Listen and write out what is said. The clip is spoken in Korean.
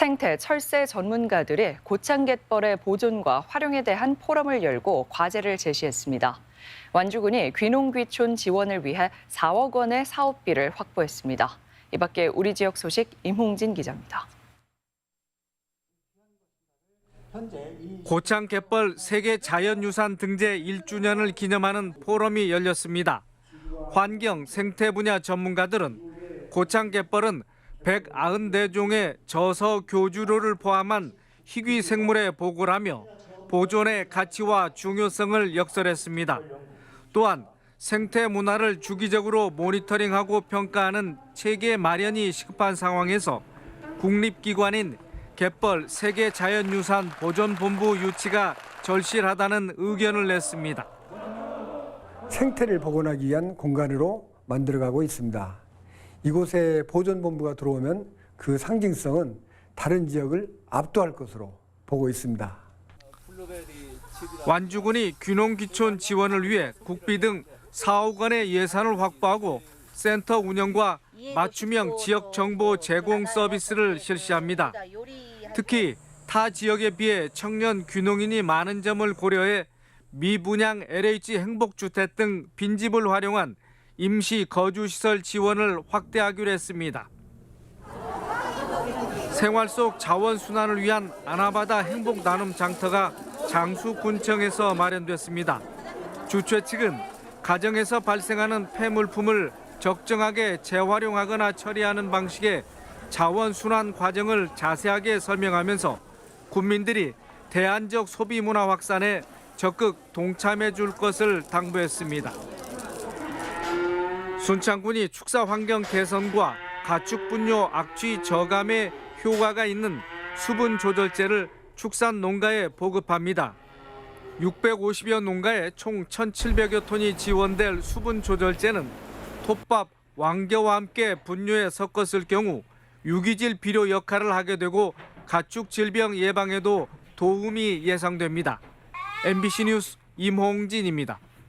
생태, 철새 전문가들이 고창갯벌의 보존과 활용에 대한 포럼을 열고 과제를 제시했습니다. 완주군이 귀농귀촌 지원을 위해 4억 원의 사업비를 확보했습니다. 이 밖에 우리 지역 소식 임홍진 기자입니다. 고창 갯벌 세계 자연유산 등재 1주년을 기념하는 포럼이 열렸습니다. 환경 생태 분야 전문가들은 고창 갯벌은 194종의 저서 교주로를 포함한 희귀 생물의 보고라며 보존의 가치와 중요성을 역설했습니다. 또한 생태 문화를 주기적으로 모니터링하고 평가하는 체계 마련이 시급한 상황에서 국립기관인 갯벌 세계 자연유산 보존본부 유치가 절실하다는 의견을 냈습니다. 생태를 복원하기 위한 공간으로 만들어가고 있습니다. 이곳에 보존본부가 들어오면 그 상징성은 다른 지역을 압도할 것으로 보고 있습니다. 완주군이 귀농귀촌 지원을 위해 국비 등 4억 원의 예산을 확보하고 센터 운영과 맞춤형 지역 정보 제공 서비스를 실시합니다. 특히 타 지역에 비해 청년 귀농인이 많은 점을 고려해 미분양 LH 행복주택 등 빈집을 활용한 임시 거주시설 지원을 확대하기로 했습니다. 생활 속 자원 순환을 위한 아나바다 행복 나눔 장터가 장수군청에서 마련됐습니다. 주최 측은 가정에서 발생하는 폐물품을 적정하게 재활용하거나 처리하는 방식의 자원 순환 과정을 자세하게 설명하면서 국민들이 대안적 소비 문화 확산에 적극 동참해 줄 것을 당부했습니다. 순창군이 축사 환경 개선과 가축 분뇨 악취 저감에 효과가 있는 수분 조절제를 축산 농가에 보급합니다. 650여 농가에 총 1,700여 톤이 지원될 수분 조절제는 톱밥, 왕겨와 함께 분뇨에 섞었을 경우 유기질 비료 역할을 하게 되고 가축 질병 예방에도 도움이 예상됩니다. MBC 뉴스 임홍진입니다.